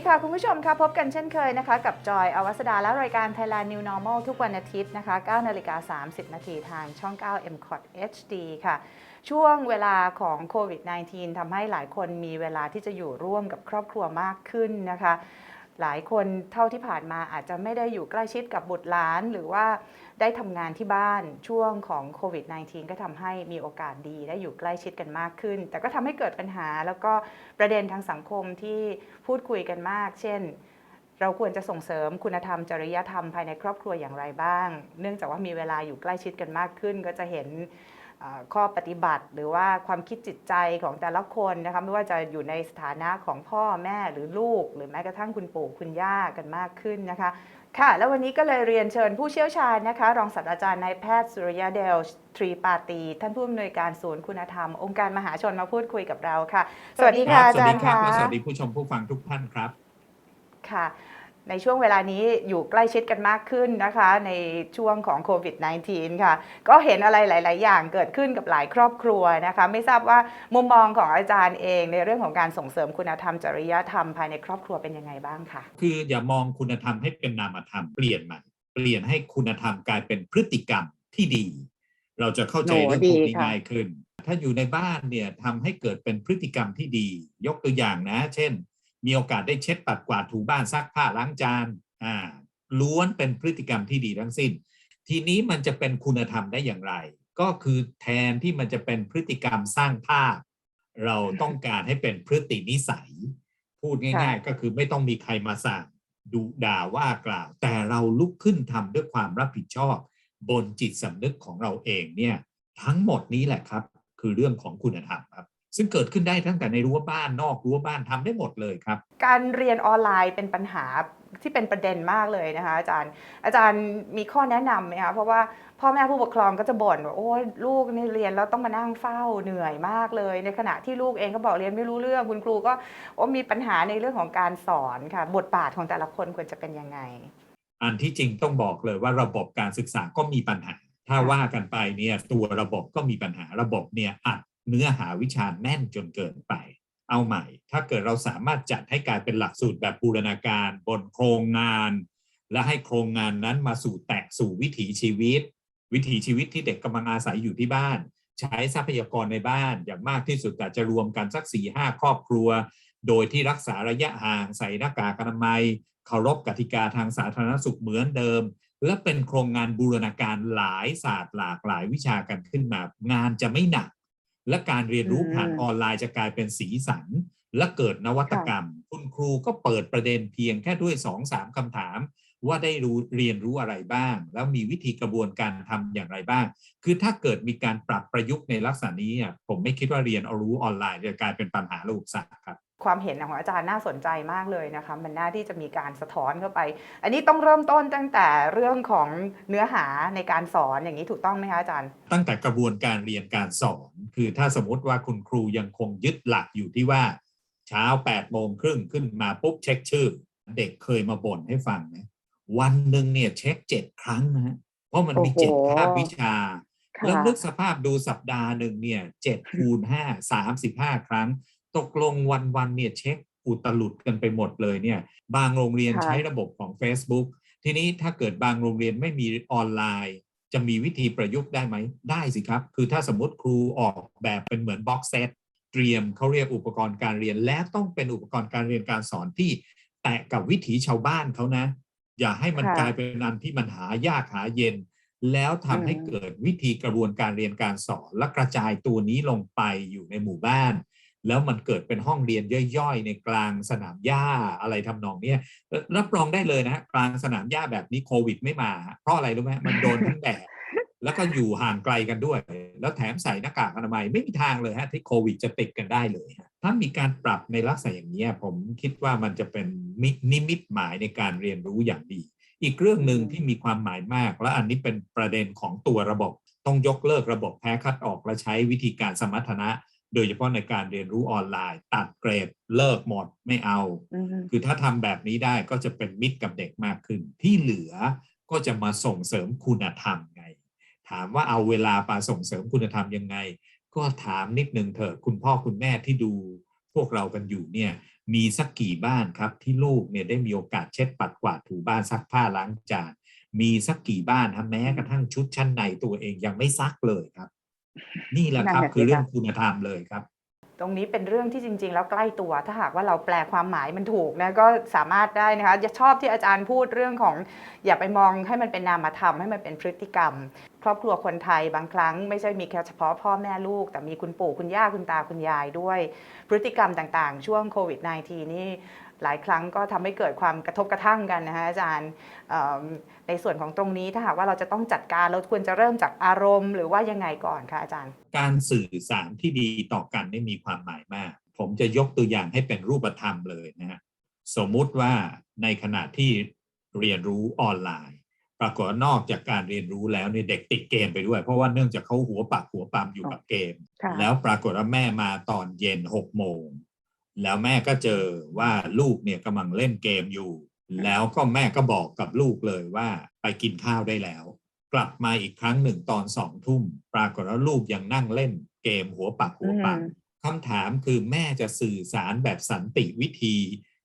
ดีค่ะ คุณผู้ชมค่ะพบกันเช่นเคยนะคะ กับจอยอวัสดาและรายการ Thailand New Normal ทุกวันอาทิตย์นะคะ9นาฬิกา30 นาทีทางช่อง 9 m c o t HD ค่ะ ช่วงเวลาของโควิด -19 ทำให้หลายคนมีเวลาที่จะอยู่ร่วมกับครอบครัวมากขึ้นนะคะ หลายคนเท่าที่ผ่านมาอาจจะไม่ได้อยู่ใกล้ชิดกับบุตรหลาน หรือว่าได้ทำงานที่บ้านช่วงของโควิด -19 ก็ทำให้มีโอกาสดีได้อยู่ใกล้ชิดกันมากขึ้น แต่ก็ทำให้เกิดปัญหาแล้วก็ประเด็นทางสังคมที่พูดคุยกันมาก เช่นเราควรจะส่งเสริมคุณธรรมจริยธรรมภายในครอบครัวอย่างไรบ้าง เนื่องจากว่ามีเวลาอยู่ใกล้ชิดกันมากขึ้น ก็จะเห็น ข้อปฏิบัติ หรือว่าความคิดจิตใจของแต่ละคนนะคะไม่ว่าจะอยู่ในสถานะของพ่อแม่หรือลูก หรือแม้กระทั่งคุณปู่คุณย่ากันมากขึ้นนะคะค่ะ แล้ววันนี้ก็เลยเรียนเชิญผู้เชี่ยวชาญนะคะ รองศาสตราจารย์นายแพทย์สุริยะเดลทรีปาตี ท่านผู้อำนวยการศูนย์คุณธรรม องค์การมหาชนมาพูดคุยกับเราค่ะ สวัสดีค่ะรับอาจารย์สวัสดีครับค่ะและสวัสดีผู้ชมผู้ฟังทุกท่านครับค่ะ ในช่วงเวลานี้อยู่ใกล้ชิดกันมากขึ้นนะคะ ในช่วงของโควิด -19 ค่ะ ก็เห็นอะไรหลาย ๆ อย่างเกิดขึ้นกับหลายครอบครัวนะคะ ไม่ทราบว่ามุมมองของอาจารย์เองในเรื่องของการส่งเสริมคุณธรรมจริยธรรมภายในครอบครัวเป็นยังไงบ้างคะคืออย่ามองคุณธรรมให้เป็นนามธรรมเปลี่ยนมันเปลี่ยนให้คุณธรรมกลายเป็นพฤติกรรมที่ดี เราจะเข้าใจโอ้เรื่องพวกดีนี้ค่ะง่ายขึ้น ถ้าอยู่ในบ้านเนี่ยทำให้เกิดเป็นพฤติกรรมที่ดี ยกตัวอย่างนะ เช่น มีโอกาสได้เช็ดปัดกวาดถูบ้านซักผ้าล้างจานอ่าล้วนเป็นพฤติกรรมที่ดีทั้งสิ้น ทีนี้มันจะเป็นคุณธรรมได้อย่างไร ก็คือแทนที่มันจะเป็นพฤติกรรมสร้างภาพ เราต้องการให้เป็นพฤตินิสัย พูดง่าย ๆ ก็คือไม่ต้องมีใครมาสั่งดุด่าว่ากล่าว แต่เราลุกขึ้นทำด้วยความรับผิดชอบ บนจิตสำนึกของเราเองเนี่ย ทั้งหมดนี้แหละครับ คือเรื่องของคุณธรรมครับ ซึ่งเกิดขึ้นได้ตั้งแต่ในรั้วบ้านนอกรั้วบ้านทำได้หมดเลยครับ การเรียนออนไลน์เป็นปัญหาที่เป็นประเด็นมากเลยนะคะ อาจารย์อาจารย์มีข้อแนะนำไหมคะเพราะว่าพ่อแม่ผู้ปกครองก็จะบ่นว่าโอ้ยลูกนี่เรียนแล้วต้องมานั่งเฝ้าเหนื่อยมากเลย ในขณะที่ลูกเองก็บอกเรียนไม่รู้เรื่องคุณครูก็โอ้มีปัญหาในเรื่องของการสอนค่ะ บทบาทของแต่ละคนควรจะเป็นยังไง อันที่จริงต้องบอกเลยว่าระบบการศึกษาก็มีปัญหา ถ้าว่ากันไปเนี่ยตัวระบบก็มีปัญหาระบบเนี่ยอัด เนื้อหาวิชาแน่นจนเกินไป เอาใหม่ ถ้าเกิดเราสามารถจัดให้กลายเป็นหลักสูตรแบบบูรณาการบนโครงงาน และให้โครงงานนั้นมาสู่แตะสู่วิถีชีวิต วิถีชีวิตที่เด็กกำลังอาศัยอยู่ที่บ้าน ใช้ทรัพยากรในบ้านอย่างมากที่สุดแต่จะรวมกันสักสี่ห้าครอบครัว โดยที่รักษาระยะห่างใส่หน้ากากอนามัยเคารพกติกาทางสาธารณสุขเหมือนเดิม และเป็นโครงงานบูรณาการหลายศาสตร์หลากหลายวิชากันขึ้นมา งานจะไม่หนัก และการเรียนรู้ผ่านอืมออนไลน์จะกลายเป็นสีสัน และเกิดนวัตกรรม คุณครูก็เปิดประเด็นเพียงแค่ด้วยสองสามคำถาม ว่าได้รู้เรียนรู้อะไรบ้าง แล้วมีวิธีกระบวนการทำอย่างไรบ้าง คือถ้าเกิดมีการปรับประยุกต์ในลักษณะนี้อะผมไม่คิดว่าเรียนเอารู้ออนไลน์จะกลายเป็นปัญหาระบบศาสตร์ครับ ความเห็นของอาจารย์น่าสนใจมากเลยนะคะมันน่าที่จะมีการสะท้อนเข้าไป อันนี้ต้องเริ่มต้นตั้งแต่เรื่องของเนื้อหาในการสอนอย่างนี้ถูกต้องไหมคะอาจารย์ ตั้งแต่กระบวนการเรียนการสอน คือถ้าสมมติว่าคุณครูยังคงยึดหลักอยู่ที่ว่า เช้า8ปดโมงครึ่งขึ้นมาปุ๊บเช็คชื่อ เด็กเคยมาบ่นให้ฟังนะวันหนึ่งเนี่ยเช็คเจ็ดครั้งนะฮะเพราะมันมีโอ้โหเจ็ดคาบวิชาค่ะแล้วนึกสภาพดูสัปดาห์หนึ่งเนี่ยเจ็ดคูณห้าสามสิบห้าครั้ง ตกลงวันวันๆเนี่ยเช็คอุตลุดกันไปหมดเลยเนี่ย บางโรงเรียนค่ะใช้ระบบของ Facebook ทีนี้ถ้าเกิดบางโรงเรียนไม่มีออนไลน์ จะมีวิธีประยุกต์ได้ไหม ได้สิครับ คือถ้าสมมติครูออกแบบเป็นเหมือนบ็อกเซตเตรียมเขาเรียกอุปกรณ์การเรียน และต้องเป็นอุปกรณ์การเรียนการสอนที่แตะกับวิถีชาวบ้านเขานะ อย่าให้มันค่ะกลายเป็นอันที่มันหายากหาเย็น แล้วทำให้อืมเกิดวิธีกระบวนการเรียนการสอน และกระจายตัวนี้ลงไปอยู่ในหมู่บ้าน แล้วมันเกิดเป็นห้องเรียนย่อยๆ ในกลางสนามหญ้าอะไรทำนองเนี้ยเอ่อรับรองได้เลยนะฮะกลางสนามหญ้าแบบนี้โควิดไม่มาฮะเพราะอะไรรู้ไหมมันโดนทั้งแดดแล้วก็อยู่ห่างไกลกันด้วย แล้วแถมใส่หน้ากากอนามัยไม่มีทางเลยฮะที่โควิดจะติดกันได้เลยฮะถ้ามีการปรับในลักษณะอย่างนี้ยผมคิดว่ามันจะเป็นมินิมิตหมายในการเรียนรู้อย่างดี อีกเรื่องหนึ่งที่มีความหมายมาก และอันนี้เป็นประเด็นของตัวระบบ ต้องยกเลิกระบบแพ้คัดออกและใช้วิธีการสมรรถนะ โดยเฉพาะในการเรียนรู้ออนไลน์ ตัดเกรดเลิกหมดไม่เอาอืมคือถ้าทำแบบนี้ได้ก็จะเป็นมิตรกับเด็กมากขึ้น ที่เหลือก็จะมาส่งเสริมคุณธรรมไง ถามว่าเอาเวลามาส่งเสริมคุณธรรมยังไง ก็ถามนิดนึงเถอะคุณพ่อคุณแม่ที่ดูพวกเรากันอยู่เนี่ยมีสักกี่บ้านครับที่ลูกเนี่ยได้มีโอกาสเช็ดปัดกวาดถูบ้านซักผ้าล้างจานมีสักกี่บ้านฮะแม้กระทั่งชุดชั้นในตัวเองยังไม่ซักเลยครับ นี่แหละครับนั่นน่ะสิคือเรื่องค่ะคุณธรรมเลยครับ ตรงนี้เป็นเรื่องที่จริง ๆ แล้วใกล้ตัว ถ้าหากว่าเราแปลความหมายมันถูกนะก็สามารถได้นะคะจะชอบที่อาจารย์พูดเรื่องของ อย่าไปมองให้มันเป็นนามธรรมให้มันเป็นพฤติกรรม ครอบครัวคนไทยบางครั้งไม่ใช่มีแค่เฉพาะพ่อแม่ลูก แต่มีคุณปู่คุณย่าคุณตาคุณยายด้วย พฤติกรรมต่างๆ ช่วงโควิด -19 นี่ หลายครั้งก็ทำให้เกิดความกระทบกระทั่งกันนะคะอาจารย์เอิ่มในส่วนของตรงนี้ถ้าหากว่าเราจะต้องจัดการเราควรจะเริ่มจากอารมณ์ หรือว่ายังไงก่อนคะอาจารย์ การสื่อสารที่ดีต่อกันนี่มีความหมายมาก ผมจะยกตัวอย่างให้เป็นรูปธรรมเลยนะฮะสมมุติว่าในขณะที่เรียนรู้ออนไลน์ ปรากฏว่านอกจากการเรียนรู้แล้วเนี่ยเด็กติดเกมไปด้วย เพราะว่าเนื่องจากเขาหัวปักหัวปั๊มอยู่กับเกมค่ะแล้วปรากฏว่าแม่มาตอนเย็นหกโมง แล้วแม่ก็เจอว่าลูกเนี่ยกำลังเล่นเกมอยู่ แล้วก็แม่ก็บอกกับลูกเลยว่าไปกินข้าวได้แล้ว กลับมาอีกครั้งหนึ่งตอนสองทุ่ม ปรากฏว่าลูกยังนั่งเล่นเกมหัวปักหัวปั๊มอืมคำถามคือแม่จะสื่อสารแบบสันติวิธี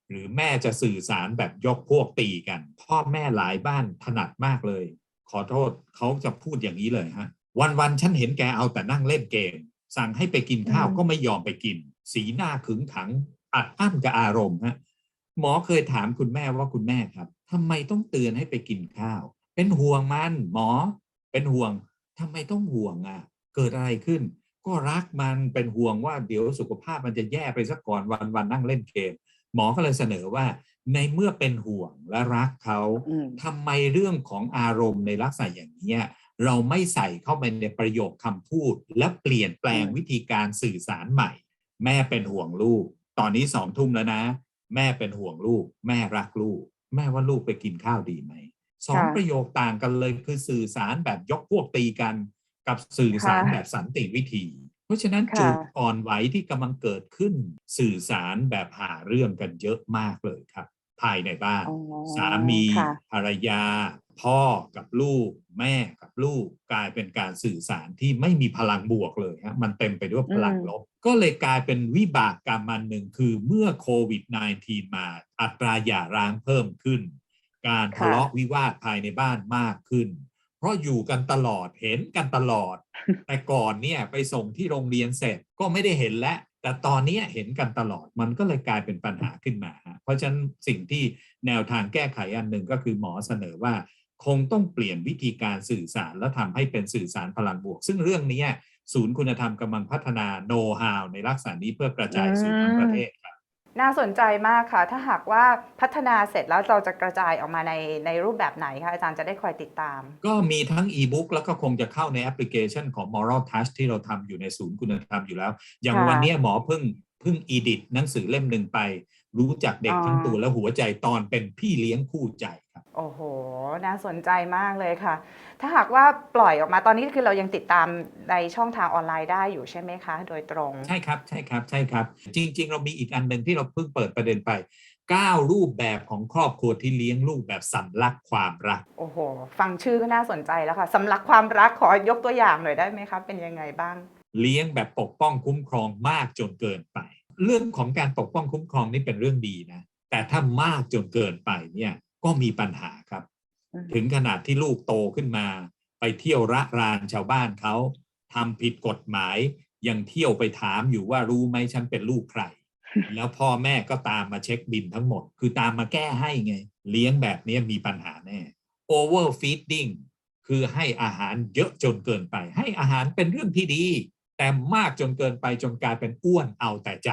หรือแม่จะสื่อสารแบบยกพวกตีกัน พ่อแม่หลายบ้านถนัดมากเลย ขอโทษเขาจะพูดอย่างนี้เลยฮะ วันๆฉันเห็นแกเอาแต่นั่งเล่นเกม สั่งให้ไปกินข้าวอืมก็ไม่ยอมไปกิน สีหน้าขึงขังอัดอั้นกับอารมณ์ฮะหมอเคยถามคุณแม่ว่าคุณแม่ครับทำไมต้องเตือนให้ไปกินข้าว เป็นห่วงมัน หมอ เป็นห่วงทำไมต้องห่วงอะ เกิดอะไรขึ้น ก็รักมันเป็นห่วงว่าเดี๋ยวสุขภาพมันจะแย่ไปสักก่อนวันวันๆนั่งเล่นเกมหมอก็เลยเสนอว่า ในเมื่อเป็นห่วงและรักเขาอืมทำไมเรื่องของอารมณ์ในลักษณะอย่างนี้ยเราไม่ใส่เข้าไปในประโยคคำพูด และเปลี่ยนแปลงอืมวิธีการสื่อสารใหม่ แม่เป็นห่วงลูก ตอนนี้สองทุ่มแล้วนะ แม่เป็นห่วงลูก แม่รักลูก แม่ว่าลูกไปกินข้าวดีไหมสองค่ะประโยคต่างกันเลยคือสื่อสารแบบยกพวกตีกัน กับสื่อสารค่ะแบบสันติวิธี เพราะฉะนั้นค่ะจุดอ่อนไหวที่กำลังเกิดขึ้น สื่อสารแบบหาเรื่องกันเยอะมากเลยครับ ภายในบ้านอ๋อสามีค่ะภรรยา พ่อกับลูก แม่กับลูกกลายเป็นการสื่อสารที่ไม่มีพลังบวกเลยฮะมันเต็มไปด้วยพลังลบ ก็เลยกลายเป็นวิบากกรรมอันหนึ่งคือเมื่อโควิด -19 มาอัตราหย่าร้างเพิ่มขึ้น การทะเลาะวิวาทภายในบ้านมากขึ้น เพราะอยู่กันตลอดเห็นกันตลอด แต่ก่อนเนี่ยไปส่งที่โรงเรียนเสร็จก็ไม่ได้เห็นแล้วแต่ตอนเนี้ยเห็นกันตลอดมันก็เลยกลายเป็นปัญหาขึ้นมาฮะเพราะฉะนั้นสิ่งที่แนวทางแก้ไขอันหนึ่งก็คือหมอเสนอว่า คงต้องเปลี่ยนวิธีการสื่อสารและทำให้เป็นสื่อสารพลังบวก ซึ่งเรื่องเนี้ยศูนย์คุณธรรมกำลังพัฒนาโน้ตฮาวในลักษณะนี้เพื่อกระจายสู่ทั้งประเทศครับน่าสนใจมากค่ะ ถ้าหากว่าพัฒนาเสร็จแล้วเราจะกระจายออกมาในในรูปแบบไหนคะอาจารย์จะได้คอยติดตาม ก็มีทั้งอีบุ๊กแล้วก็คงจะเข้าในแอปพลิเคชันของ Moral Touch ที่เราทำอยู่ในศูนย์คุณธรรมอยู่แล้ว อย่างค่ะวันเนี้ยหมอเพิ่งเพิ่งอีดิทหนังสือเล่มหนึ่งไป รู้จักเด็กอ๋อทั้งตัวและหัวใจตอนเป็นพี่เลี้ยงคู่ใจครับ โอ้โห น่าสนใจมากเลยค่ะ ถ้าหากว่าปล่อยออกมาตอนนี้คือเรายังติดตามในช่องทางออนไลน์ได้อยู่ใช่ไหมคะ โดยตรง ใช่ครับ ใช่ครับ ใช่ครับ จริง ๆ เรามีอีกอันหนึ่งที่เราเพิ่งเปิดประเด็นไป 9 รูปแบบของครอบครัวที่เลี้ยงลูกแบบสำลักความรัก โอ้โห ฟังชื่อก็น่าสนใจแล้วค่ะสำลักความรักขอยกตัวอย่างหน่อยได้ไหมคะ เป็นยังไงบ้าง เลี้ยงแบบปกป้องคุ้มครองมากจนเกินไป เรื่องของการปกป้องคุ้มครองนี่เป็นเรื่องดีนะ แต่ถ้ามากจนเกินไปเนี่ย ก็มีปัญหาครับอืมถึงขนาดที่ลูกโตขึ้นมา ไปเที่ยวระรานชาวบ้านเขาทำผิดกฎหมาย ยังเที่ยวไปถามอยู่ว่ารู้ไหมฉันเป็นลูกใคร แล้วพ่อแม่ก็ตามมาเช็คบินทั้งหมด คือตามมาแก้ให้ไง เลี้ยงแบบนี้มีปัญหาแน่ overfeeding คือให้อาหารเยอะจนเกินไป ให้อาหารเป็นเรื่องที่ดี แต่มากจนเกินไปจนกลายเป็นอ้วนเอาแต่ใจ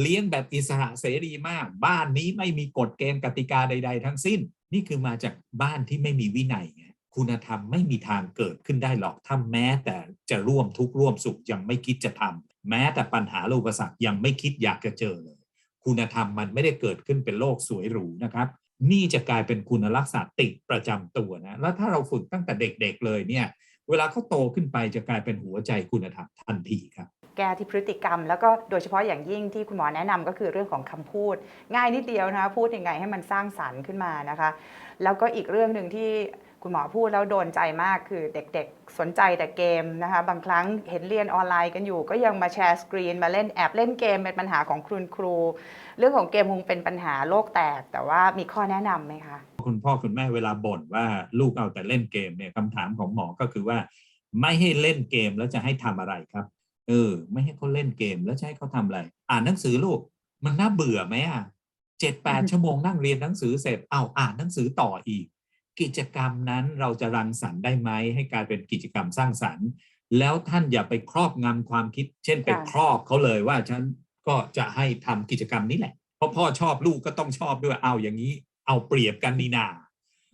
เลี้ยงแบบอิสระเสรีมาก บ้านนี้ไม่มีกฎเกณฑ์กติกาใด ๆ ทั้งสิ้น นี่คือมาจากบ้านที่ไม่มีวินัยไงคุณธรรมไม่มีทางเกิดขึ้นได้หรอกถ้าแม้แต่จะร่วมทุกข์ร่วมสุขยังไม่คิดจะทำแม้แต่ปัญหาและอุปสรรคยังไม่คิดอยากจะเจอเลย คุณธรรมมันไม่ได้เกิดขึ้นเป็นโลกสวยหรูนะครับ นี่จะกลายเป็นคุณลักษณะติดประจำตัวนะ แล้วถ้าเราฝึกตั้งแต่เด็กๆเลยเนี่ย เวลาเขาโตขึ้นไปจะกลายเป็นหัวใจคุณธรรมทันทีครับ แก้ที่พฤติกรรม แล้วก็โดยเฉพาะอย่างยิ่งที่คุณหมอแนะนำก็คือเรื่องของคำพูด ง่ายนิดเดียวนะคะพูดยังไงให้มันสร้างสรรค์ขึ้นมานะคะ แล้วก็อีกเรื่องหนึ่งที่คุณหมอพูดแล้วโดนใจมากคือเด็กๆ สนใจแต่เกมนะคะ บางครั้งเห็นเรียนออนไลน์กันอยู่ ก็ยังมาแชร์สกรีน มาเล่นแอบเล่นเกมเป็นปัญหาของคุณครู เรื่องของเกมคงเป็นปัญหาโลกแตก แต่ว่ามีข้อแนะนำไหมคะ คุณพ่อคุณแม่เวลาบ่นว่าลูกเอาแต่เล่นเกมเนี่ยคำถามของหมอก็คือว่า ไม่ให้เล่นเกมแล้วจะให้ทำอะไรครับ เออ ไม่ให้เขาเล่นเกมแล้วจะให้เขาทำอะไร อ่านหนังสือลูก มันน่าเบื่อไหมอะเจ็ดแปดอือฮึชั่วโมงนั่งเรียนหนังสือเสร็จเอาอ่านหนังสือต่ออีก กิจกรรมนั้นเราจะรังสรรค์ได้ไหมให้กลายเป็นกิจกรรมสร้างสรรค์ แล้วท่านอย่าไปครอบงำความคิด เช่นไปครอบเขาเลยว่าฉันก็จะให้ทำกิจกรรมนี้แหละ เพราะพ่อชอบลูกก็ต้องชอบด้วยเอาอย่างนี้ เอาเปรียบกันนีนา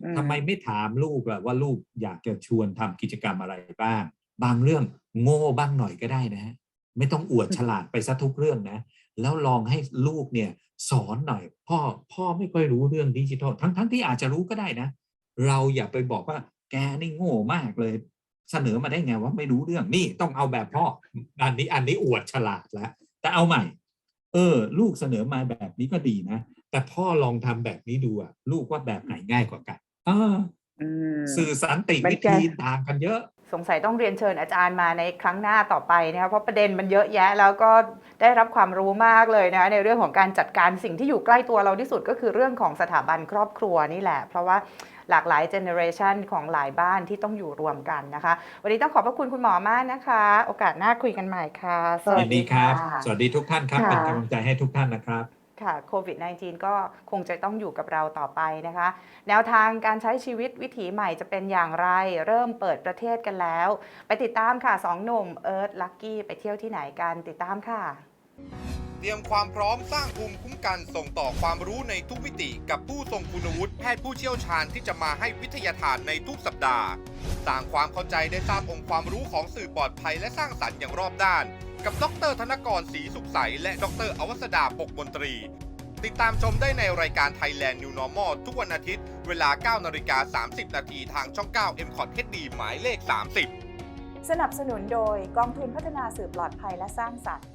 อื ทำไมไม่ถามลูกล่ะว่าลูกอยากจะชวนทำกิจกรรมอะไรบ้าง บางเรื่อง โง่บ้างหน่อยก็ได้นะฮะไม่ต้องอวดฉลาดไปซะทุกเรื่องนะ แล้วลองให้ลูกเนี่ยสอนหน่อย พ่อพ่อไม่ค่อยรู้เรื่องดิจิทัลทั้งทั้งที่อาจจะรู้ก็ได้นะ เราอย่าไปบอกว่าแกนี่โง่มากเลย เสนอมาได้ไงว่าไม่รู้เรื่องนี่ต้องเอาแบบพ่อ อันนี้อันนี้อวดฉลาดแล้วแต่เอาใหม่ เออ ลูกเสนอมาแบบนี้ก็ดีนะ แต่พ่อลองทำแบบนี้ดูอะลูกว่าแบบไหนง่ายกว่ากันอ่าอืมสื่อสันติมันวิแก้ธีต่างกันเยอะ สงสัยต้องเรียนเชิญอาจารย์มาในครั้งหน้าต่อไปนะคะเพราะประเด็นมันเยอะแยะแล้วก็ได้รับความรู้มากเลยนะคะในเรื่องของการจัดการสิ่งที่อยู่ใกล้ตัวเราที่สุดก็คือเรื่องของสถาบันครอบครัวนี่แหละ เพราะว่าหลากหลายเจเนอเรชันของหลายบ้านที่ต้องอยู่รวมกันนะคะ วันนี้ต้องขอบพระคุณคุณหมอมากนะคะ โอกาสหน้าคุยกันใหม่ค่ะ สวัสดีครับะสวัสดีทุกท่านครับค่ะเป็นกำลังใจให้ทุกท่านนะครับ ค่ะโควิด -19 ก็คงจะต้องอยู่กับเราต่อไปนะคะ แนวทางการใช้ชีวิตวิถีใหม่จะเป็นอย่างไร เริ่มเปิดประเทศกันแล้ว ไปติดตามค่ะสองหนุ่มเอิร์ธลักกี้ไปเที่ยวที่ไหนกันติดตามค่ะ เตรียมความพร้อมสร้างภูมิคุ้มกันส่งต่อความรู้ในทุกมิติกับผู้ทรงคุณวุฒิแพทย์ผู้เชี่ยวชาญที่จะมาให้วิทยาทานในทุกสัปดาห์สร้างความเข้าใจได้ทราบองค์ความรู้ของสื่อปลอดภัยและสร้างสรรค์อย่างรอบด้าน กับดรธนกรศรีสุขใส และดรอวสดาปกมนตรี ติดตามชมได้ในรายการ Thailand New Normal ทุกวันอาทิตย์ เวลา 9นาฬิกา30 นาทีทางช่อง 9 m c o t HD หมายเลข 30 สนับสนุนโดยกองทุนพัฒนาสื่อปลอดภัยและสร้างสรรค์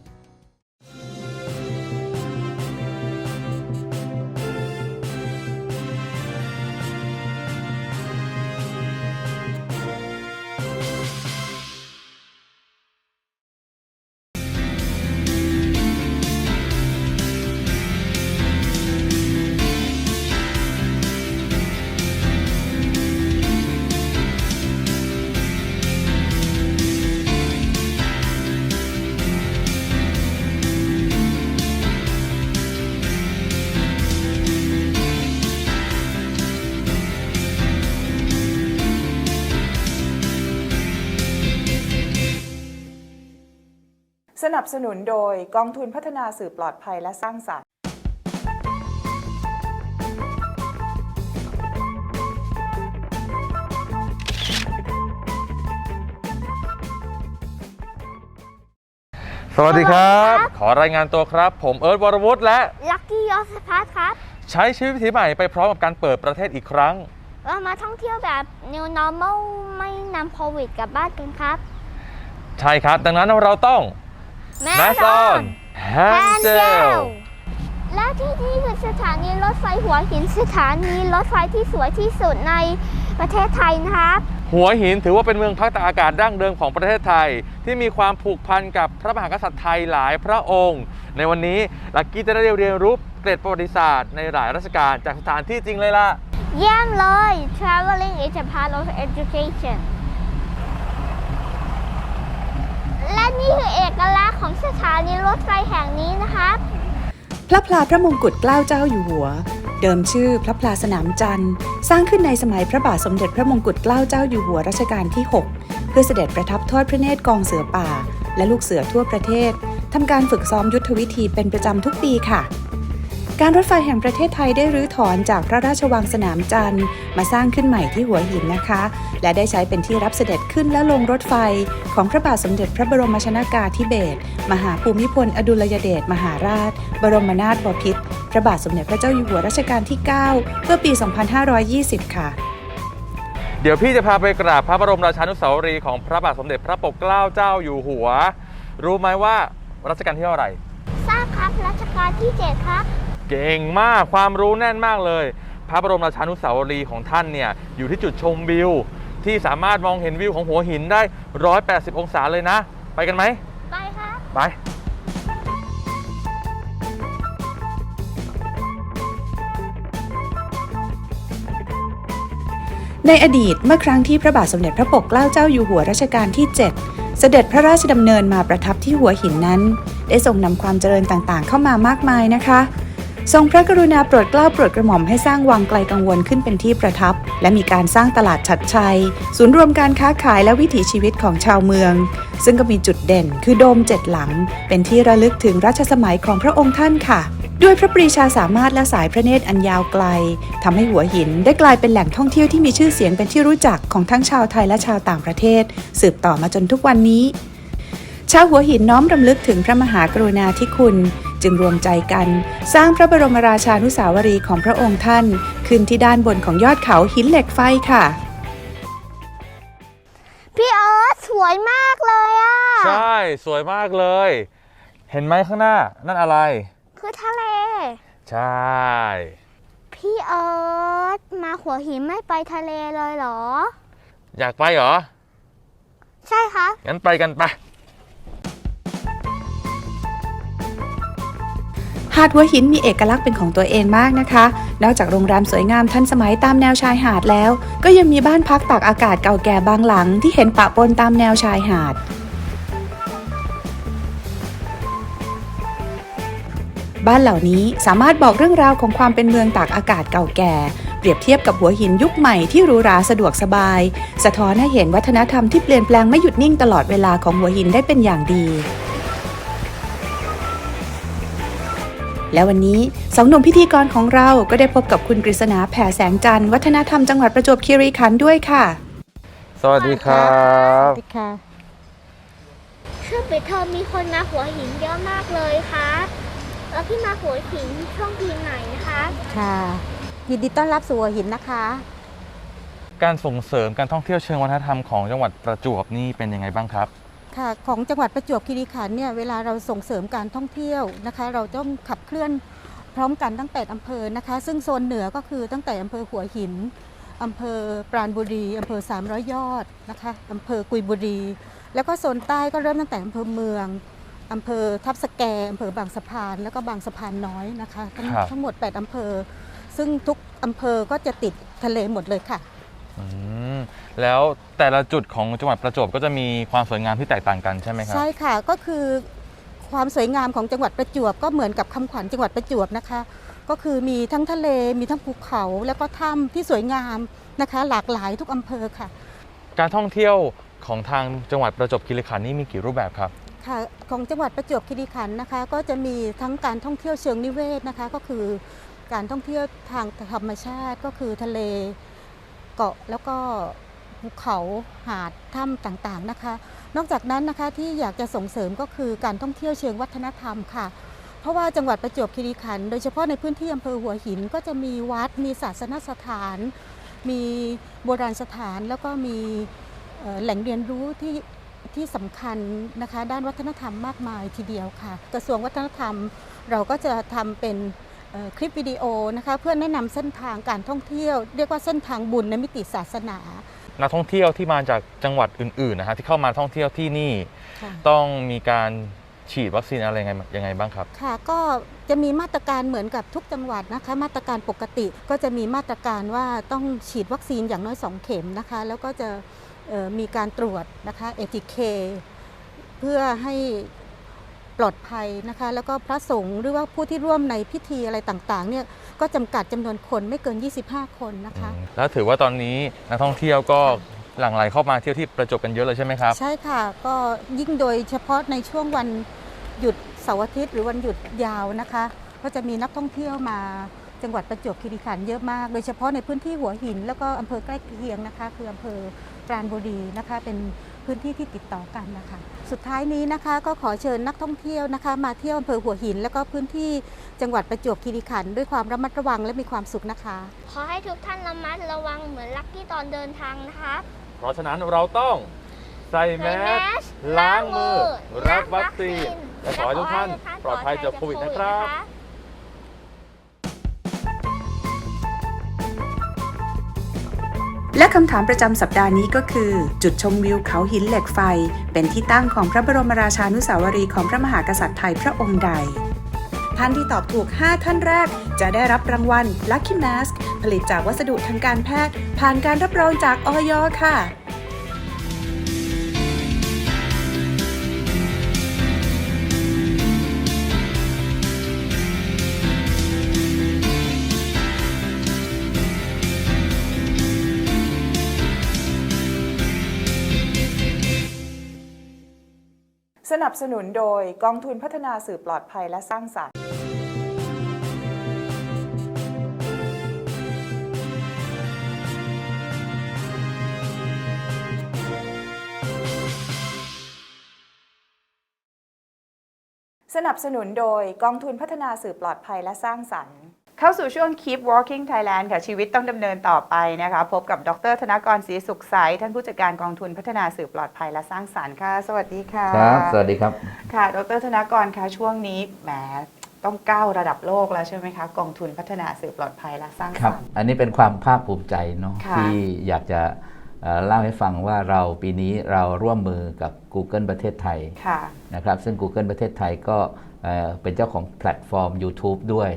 สนับสนุนโดยกองทุนพัฒนาสื่อปลอดภัยและสร้างสรรค์ สวัสดีครับ ขอรายงานตัวครับ ผมเอิร์ธวรวุฒิและลักกี้ยอสพัทครับ ใช้ชีวิตวิถีใหม่ไปพร้อมกับการเปิดประเทศอีกครั้ง เรามาท่องเที่ยวแบบ New Normal ไม่นำโควิดกลับบ้านกันครับ ใช่ครับ ดังนั้นเราต้อง Mask on Hand Gel และที่นี่คือสถานีรถไฟหัวหินสถานีรถไฟที่สวยที่สุดในประเทศไทยนะครับ หัวหินถือว่าเป็นเมืองพักตากอากาศดั้งเดิมของประเทศไทย ที่มีความผูกพันกับพระมหากษัตริย์ไทยหลายพระองค์ ในวันนี้ลักกี้จะได้เรียนรู้เกร็ดประวัติศาสตร์ในหลายราชการจากสถานที่จริงเลยล่ะ เยี่ยมเลย Traveling is a part of education และนี่คือเอกลักษณ์ของสถานีรถไฟแห่งนี้นะครับ พระพลาพระมงกุฎเกล้าเจ้าอยู่หัว เดิมชื่อพระพลาสนามจันทร์ สร้างขึ้นในสมัยพระบาทสมเด็จพระมงกุฎเกล้าเจ้าอยู่หัวรัชกาลที่ 6 เพื่อเสด็จประทับทอดพระเนตรกองเสือป่า และลูกเสือทั่วประเทศทำการฝึกซ้อมยุทธวิธีเป็นประจำทุกปีค่ะ การรถไฟแห่งประเทศไทยได้รื้อถอนจากพระราชวังสนามจันทร์ มาสร้างขึ้นใหม่ที่หัวหินนะคะ และได้ใช้เป็นที่รับเสด็จขึ้นและลงรถไฟ ของพระบาทสมเด็จพระบรมชนากาธิเบศรมหาภูมิพลอดุลยเดชมหาราช บรมนาถบพิตรพระบาทสมเด็จพระเจ้าอยู่หัวรัชกาลที่ 9 เมื่อปี 2520 ค่ะเดี๋ยวพี่จะพาไปกราบพระบรมราชานุสาวรีย์ของพระบาทสมเด็จพระปกเกล้าเจ้าอยู่หัว รู้ไหมว่ารัชกาลที่เท่าไหร่ทราบครับรัชกาลที่ 7 ครับ เก่งมากความรู้แน่นมากเลย พระบรมราชานุสาวรีย์ของท่านเนี่ยอยู่ที่จุดชมวิว ที่สามารถมองเห็นวิวของหัวหินได้ 180 องศาเลยนะ ไปกันไหมไปครับไปในอดีตเมื่อครั้งที่พระบาทสมเด็จพระปกเกล้าเจ้าอยู่หัวรัชกาลที่ 7 เสด็จพระราชดำเนินมาประทับที่หัวหินนั้น ได้ทรงนำความเจริญต่างๆ เข้ามามากมายนะคะ ทรงพระกรุณาโปรดเกล้าโปรดกระหม่อมให้สร้างวังไกลกังวลขึ้นเป็นที่ประทับ และมีการสร้างตลาดฉัดชัย ศูนย์รวมการค้าขายและวิถีชีวิตของชาวเมือง ซึ่งก็มีจุดเด่นคือโดมเจ็ดหลัง เป็นที่ระลึกถึงรัชสมัยของพระองค์ท่านค่ะ ด้วยพระปรีชาสามารถและสายพระเนตรอันยาวไกลทำให้หัวหินได้กลายเป็นแหล่งท่องเที่ยวที่มีชื่อเสียงเป็นที่รู้จักของทั้งชาวไทยและชาวต่างประเทศ สืบต่อมาจนทุกวันนี้ชาวหัวหินน้อมรำลึกถึงพระมหากรุณาธิคุณ จึงรวมใจกัน สร้างพระบรมราชานุสาวรีย์ของพระองค์ท่าน ขึ้นที่ด้านบนของยอดเขาหินเหล็กไฟค่ะ พี่ออสสวยมากเลยอะ ใช่สวยมากเลย เห็นไหมข้างหน้า นั่นอะไร คือทะเล ใช่ พี่ออสมาหัวหินไม่ไปทะเลเลยเหรอ อยากไปเหรอ ใช่ครับงั้นไปกันไป หาดหัวหินมีเอกลักษณ์เป็นของตัวเองมากนะคะ นอกจากโรงแรมสวยงามทันสมัยตามแนวชายหาดแล้ว ก็ยังมีบ้านพักตากอากาศเก่าแก่บางหลังที่เห็นปะปนตามแนวชายหาดบ้านเหล่านี้สามารถบอกเรื่องราวของความเป็นเมืองตากอากาศเก่าแก่ เปรียบเทียบกับหัวหินยุคใหม่ที่หรูหราสะดวกสบาย สะท้อนให้เห็นวัฒนธรรมที่เปลี่ยนแปลงไม่หยุดนิ่งตลอดเวลาของหัวหินได้เป็นอย่างดี และวันนี้สองหนุ่มพิธีกรของเราก็ได้พบกับคุณกฤษณาแผ่แสงจันทร์วัฒนธรรมจังหวัดประจวบคีรีขันธ์ด้วยค่ะ สวัสดีครับค่ะ ช่วงปิดเทอมมีคนมาหัวหินเยอะมากเลยครับ แล้วพี่มาหัวหินช่วงปีไหนคะค่ะ ยินดีต้อนรับสู่หัวหินนะคะ การส่งเสริมการท่องเที่ยวเชิงวัฒนธรรมของจังหวัดประจวบนี่เป็นยังไงบ้างครับ ค่ะของจังหวัดประจวบคีรีขันธ์เนี่ยเวลาเราส่งเสริมการท่องเที่ยวนะคะ เราต้องขับเคลื่อนพร้อมกันตั้งแต่อำเภอนะคะ ซึ่งโซนเหนือก็คือตั้งแต่อำเภอหัวหินอำเภอปราณบุรีอำเภอ 300 ยอดนะคะอำเภอกุยบุรี แล้วก็โซนใต้ก็เริ่มตั้งแต่อำเภอเมืองอำเภอทับสแกอำเภอบางสะพาน แล้วก็บางสะพานน้อยนะคะ ทั้งครับ ทั้งหมด 8อำเภอ ซึ่งทุกอำเภอก็จะติดทะเลหมดเลยค่ะ อืมแล้วแต่ละจุดของจังหวัดประจวบก็จะมีความสวยงามที่แตกต่างกันใช่ไหมครับ ใช่ค่ะก็คือความสวยงามของจังหวัดประจวบก็เหมือนกับคำขวัญจังหวัดประจวบนะคะ ก็คือมีทั้งทะเลมีทั้งภูเขาแล้วก็ถ้ำที่สวยงามนะคะ หลากหลายทุกอำเภอค่ะ การท่องเที่ยวของทางจังหวัดประจวบคีรีขันธ์นี่มีกี่รูปแบบครับค่ะของจังหวัดประจวบคีรีขันธ์นะคะ ก็จะมีทั้งการท่องเที่ยวเชิงนิเวศนะคะ ก็คือการท่องเที่ยวทางธรรมชาติก็คือทะเล เกาะแล้วก็ภูเขาหาดถ้ำต่างๆนะคะ นอกจากนั้นนะคะที่อยากจะส่งเสริมก็คือการท่องเที่ยวเชิงวัฒนธรรมค่ะ เพราะว่าจังหวัดประจวบคีรีขันธ์โดยเฉพาะในพื้นที่อำเภอหัวหิน ก็จะมีวัด มีศาสนสถาน มีโบราณสถาน แล้วก็มีแหล่งเรียนรู้ที่ที่สำคัญนะคะ ด้านวัฒนธรรมมากมายทีเดียวค่ะ กระทรวงวัฒนธรรมเราก็จะทำเป็น คลิปวิดีโอนะคะเพื่อแนะนำเส้นทางการท่องเที่ยว เรียกว่าเส้นทางบุญในมิติศาสนา นักท่องเที่ยวที่มาจากจังหวัดอื่นๆนะฮะที่เข้ามาท่องเที่ยวที่นี่ค่ะต้องมีการฉีดวัคซีนอะไรยังไงยังไงบ้างครับ ค่ะก็จะมีมาตรการเหมือนกับทุกจังหวัดนะคะ มาตรการปกติก็จะมีมาตรการว่าต้องฉีดวัคซีนอย่างน้อย 2 เข็มนะคะ แล้วก็จะเอ่อมีการตรวจนะคะ ATK เพื่อให้ ปลอดภัยนะคะ แล้วก็พระสงฆ์หรือว่าผู้ที่ร่วมในพิธีอะไรต่างๆเนี่ยก็จำกัดจำนวนคนไม่เกิน 25 คนนะคะ แล้วถือว่าตอนนี้นักท่องเที่ยวก็หลั่งไหลเข้ามาเที่ยวที่ประจวบกันเยอะเลยใช่ไหมครับ ใช่ค่ะ ก็ยิ่งโดยเฉพาะในช่วงวันหยุดเสาร์อาทิตย์หรือวันหยุดยาวนะคะ ก็จะมีนักท่องเที่ยวมาจังหวัดประจวบคีรีขันธ์เยอะมาก โดยเฉพาะในพื้นที่หัวหิน แล้วก็อำเภอใกล้เคียงนะคะ คืออำเภอปราณบุรีนะคะเป็น พื้นที่ที่ติดต่อกันนะคะ สุดท้ายนี้นะคะก็ขอเชิญนักท่องเที่ยวนะคะ มาเที่ยวอำเภอหัวหิน แล้วก็พื้นที่จังหวัดประจวบคีรีขันธ์ด้วยความระมัดระวังและมีความสุขนะคะ ขอให้ทุกท่านระมัดระวังเหมือนลักกี้ตอนเดินทางนะคะเพราะฉะนั้นเราต้องใส่แมสล้างมือ รับวัคซีนและขอให้ทุกท่านปลอดภัยจากโควิดนะครับ และคำถามประจำสัปดาห์นี้ก็คือ จุดชมวิวเขาหินเหล็กไฟ เป็นที่ตั้งของพระบรมราชานุสาวรีย์ของพระมหากษัตริย์ไทยพระองค์ใด ท่านที่ตอบถูก 5 ท่านแรก จะได้รับรางวัล Lucky Mask ผลิตจากวัสดุทางการแพทย์ ผ่านการรับรองจากออยค่ะ สนับสนุนโดยกองทุนพัฒนาสื่อปลอดภัยและสร้างสรรค์ สนับสนุนโดยกองทุนพัฒนาสื่อปลอดภัยและสร้างสรรค์ เข้าสู่ช่วง Keep Walking Thailand ค่ะ ชีวิตต้องดำเนินต่อไปนะคะ พบกับดร ธนกรศรีสุขใส ท่านผู้จัดการกองทุนพัฒนาสื่อปลอดภัยและสร้างสรรค์ค่ะ สวัสดีค่ะครับ สวัสดีครับ ค่ะ ดร ธนกรคะช่วงนี้แหมต้องก้าวระดับโลกแล้วใช่ไหมคะ กองทุนพัฒนาสื่อปลอดภัยและสร้างคสรับรรค์อันนี้เป็นความภาคภูมิใจเนาะค่ะที่อยากจะเอ่อเล่าให้ฟังว่าเราปีนี้เราร่วมมือกับ Google ประเทศไทยค่ะนะครับซึ่ง Google ประเทศไทยก็เอ่อเป็นเจ้าของแพลตฟอร์ม YouTube ด้วย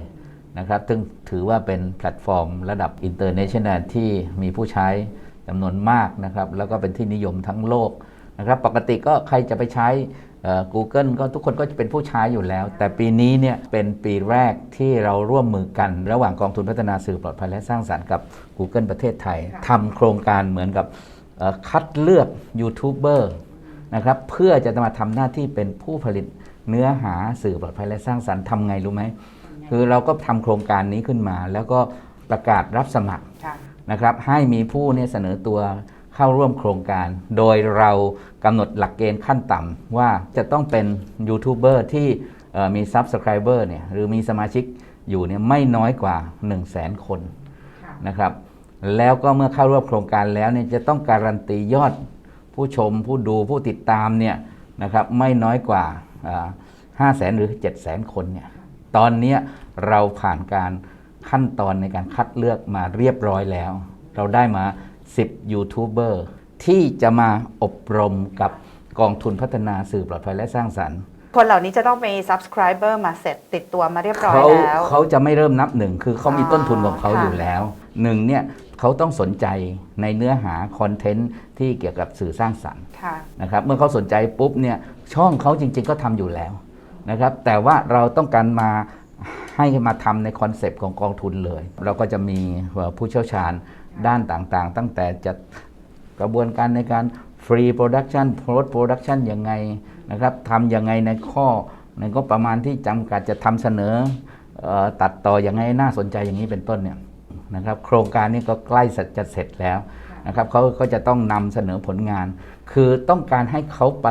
นะครับ ซึ่งถือว่าเป็นแพลตฟอร์มระดับ International ที่มีผู้ใช้จำนวนมากนะครับ แล้วก็เป็นที่นิยมทั้งโลกนะครับ ปกติก็ใครจะไปใช้ Google ก็ทุกคนก็จะเป็นผู้ใช้อยู่แล้ว แต่ปีนี้เนี่ยเป็นปีแรกที่เราร่วมมือกัน ระหว่างกองทุนพัฒนาสื่อปลอดภัยและสร้างสรรค์กับ Google ประเทศไทยทำโครงการเหมือนกับคัดเลือกยูทูบเบอร์นะครับเพื่อจะมาทำหน้าที่เป็นผู้ผลิตเนื้อหาสื่อปลอดภัยและสร้างสรรค์ทำไงรู้ไหม คือเราก็ทำโครงการนี้ขึ้นมา แล้วก็ประกาศรับสมัครค่ะนะครับให้มีผู้เนี่ยเสนอตัวเข้าร่วมโครงการ โดยเรากำหนดหลักเกณฑ์ขั้นต่ำว่าจะต้องเป็นยูทูบเบอร์ที่เอ่อมีซับสไครเบอร์เนี่ยหรือมีสมาชิกอยู่เนี่ยไม่น้อยกว่า 1 0 0 0 0แสนคนค่ะนะครับแล้วก็เมื่อเข้าร่วมโครงการแล้วเนี่ยจะต้องการันตียอดผู้ชมผู้ดูผู้ติดตามเนี่ยนะครับไม่น้อยกว่าห้าแสนหรือ 7 0 0 0 0 0คนเนี่ยตอนเนี้ย เราผ่านการขั้นตอนในการคัดเลือกมาเรียบร้อยแล้ว เราได้มา 10 ยูทูบเบอร์ที่จะมาอบรมกับกองทุนพัฒนาสื่อปลอดภัยและสร้างสรรค์ คนเหล่านี้จะต้องมี subscriber มาเสร็จติดตัวมาเรียบร้อยเขาแล้ว เขาจะไม่เริ่มนับหนึ่งคือเขามีอ๋อต้นทุนของเขาค่ะอยู่แล้วหนึ่งเนี่ยเขาต้องสนใจในเนื้อหาคอนเทนต์ที่เกี่ยวกับสื่อสร้างสรรค์ค่ะ นะครับเมื่อเขาสนใจปุ๊บเนี่ยช่องเขาจริง ๆ ก็ทำอยู่แล้วนะครับแต่ว่าเราต้องการมา ให้มาทำในคอนเซปต์ของกองทุนเลย เราก็จะมีผู้เชี่ยวชาญด้านต่างๆ ตั้งแต่จะกระบวนการในการฟรีโปรดักชันโพสโปรดักชันยังไงนะครับทำยังไงในข้อในก็ประมาณที่จำกัดจะทำเสนออตัดต่อยังไงน่าสนใจอย่างนี้เป็นต้นเนี่ยนะครับโครงการนี้ก็ใกล้จะเสร็จแล้วนะครับเขาก็จะต้องนำเสนอผลงาน คือต้องการให้เขาไป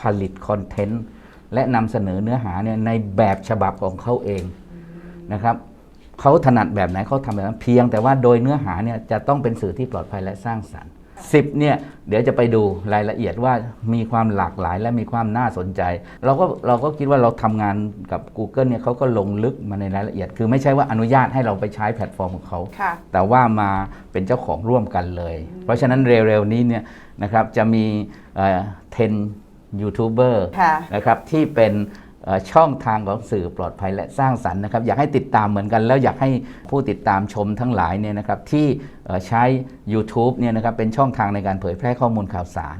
ผลิตคอนเทนต์และนำเสนอเนื้อหาเนี่ยในแบบฉบับของเขาเอง นะครับเขาถนัดแบบไหนเขาทำแบบนั้นเพียงแต่ว่าโดยเนื้อหาเนี่ยจะต้องเป็นสื่อที่ปลอดภัยและสร้างสรรค์สิบเนี่ยเดี๋ยวจะไปดูรายละเอียดว่ามีความหลากหลายและมีความน่าสนใจ เราก็เราก็คิดว่าเราทำงานกับ Google เนี่ยเขาก็ลงลึกมาในรายละเอียด คือไม่ใช่ว่าอนุญาตให้เราไปใช้แพลตฟอร์มของเขาค่ะแต่ว่ามาเป็นเจ้าของร่วมกันเลย เพราะฉะนั้นเร็วๆนี้เนี่ยนะครับจะมีเอ่อ10ยูทูบเบอร์ค่ะนะครับที่เป็นเอ่อ ช่องทางของสื่อปลอดภัยและสร้างสรรค์นะครับ อยากให้ติดตามเหมือนกัน แล้วอยากให้ผู้ติดตามชมทั้งหลายเนี่ยนะครับที่เอ่อใช้ YouTube เนี่ยนะครับเป็นช่องทางในการเผยแพร่ข้อมูลข่าวสาร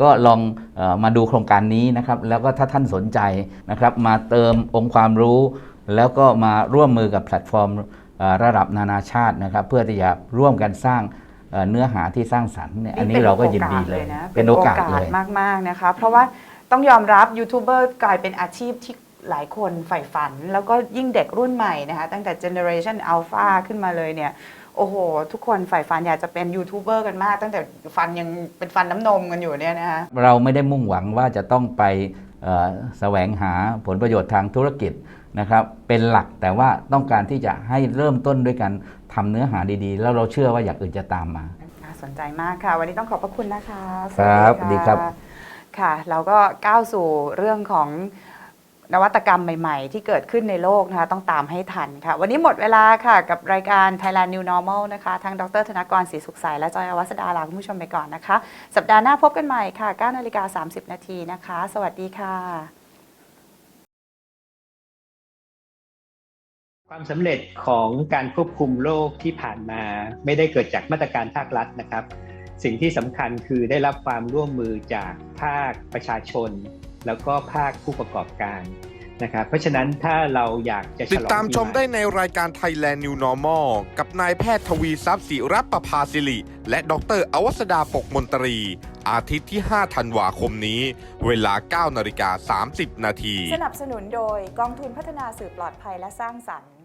ก็ลองเออมาดูโครงการนี้นะครับ แล้วก็ถ้าท่านสนใจนะครับ มาเติมองค์ความรู้ แล้วก็มาร่วมมือกับแพลตฟอร์มเอ่อระดับนานาชาตินะครับ เพื่อที่จะร่วมกันสร้างเอ่อเนื้อหาที่สร้างสรรค์เนี่ยอันนี้เราก็ยินดีเลยนะเป็นโอกาสเลยมากๆนะคะ เพราะว่า ต้องยอมรับยูทูบเบอร์กลายเป็นอาชีพที่หลายคนใฝ่ฝัน แล้วก็ยิ่งเด็กรุ่นใหม่นะคะ ตั้งแต่ Generation Alpha ขึ้นมาเลยเนี่ย โอ้โห ทุกคนใฝ่ฝันอยากจะเป็นยูทูบเบอร์กันมาก ตั้งแต่ฟันยังเป็นฟันน้ำนมกันอยู่เนี่ยนะคะเราไม่ได้มุ่งหวังว่าจะต้องไปเอ่อแสวงหาผลประโยชน์ทางธุรกิจนะครับ เป็นหลักแต่ว่าต้องการที่จะให้เริ่มต้นด้วยการทำเนื้อหาดีๆ แล้วเราเชื่อว่าอย่างอื่นจะตามมาน่าสนใจมากค่ะ วันนี้ต้องขอบพระคุณนะคะ ครับสวัสดีครับ ค่ะ เราก็ก้าวสู่เรื่องของนวัตกรรมใหม่ ๆ ที่เกิดขึ้นในโลกนะคะ ต้องตามให้ทันค่ะ วันนี้หมดเวลาค่ะ กับรายการ Thailand New Normal นะคะ ทั้งดรธนกรศรีสุขใส และจอยอวัสดาลาคุณผู้ชมไปก่อนนะคะ สัปดาห์หน้าพบกันใหม่ค่ะ9นาฬิกา30 นาทีนะคะ สวัสดีค่ะ ความสำเร็จของการควบคุมโรคที่ผ่านมา ไม่ได้เกิดจากมาตรการภาครัฐนะครับ สิ่งที่สำคัญคือได้รับความร่วมมือจากภาคประชาชน แล้วก็ภาคผู้ประกอบการนะครับเพราะฉะนั้นถ้าเราอยากจะฉลองติดตามปีชมใหได้ในรายการ Thailand New Normal กับนายแพทย์ทวีทรัพย์ศิรัประภาสิริ และดรอวสดาปกมนตรี อาทิตย์ที่ 5 ธันวาคมนี้ เวลา 9 นาฬิกา 30 นาที สนับสนุนโดยกองทุนพัฒนาสื่อปลอดภัยและสร้างสรรค์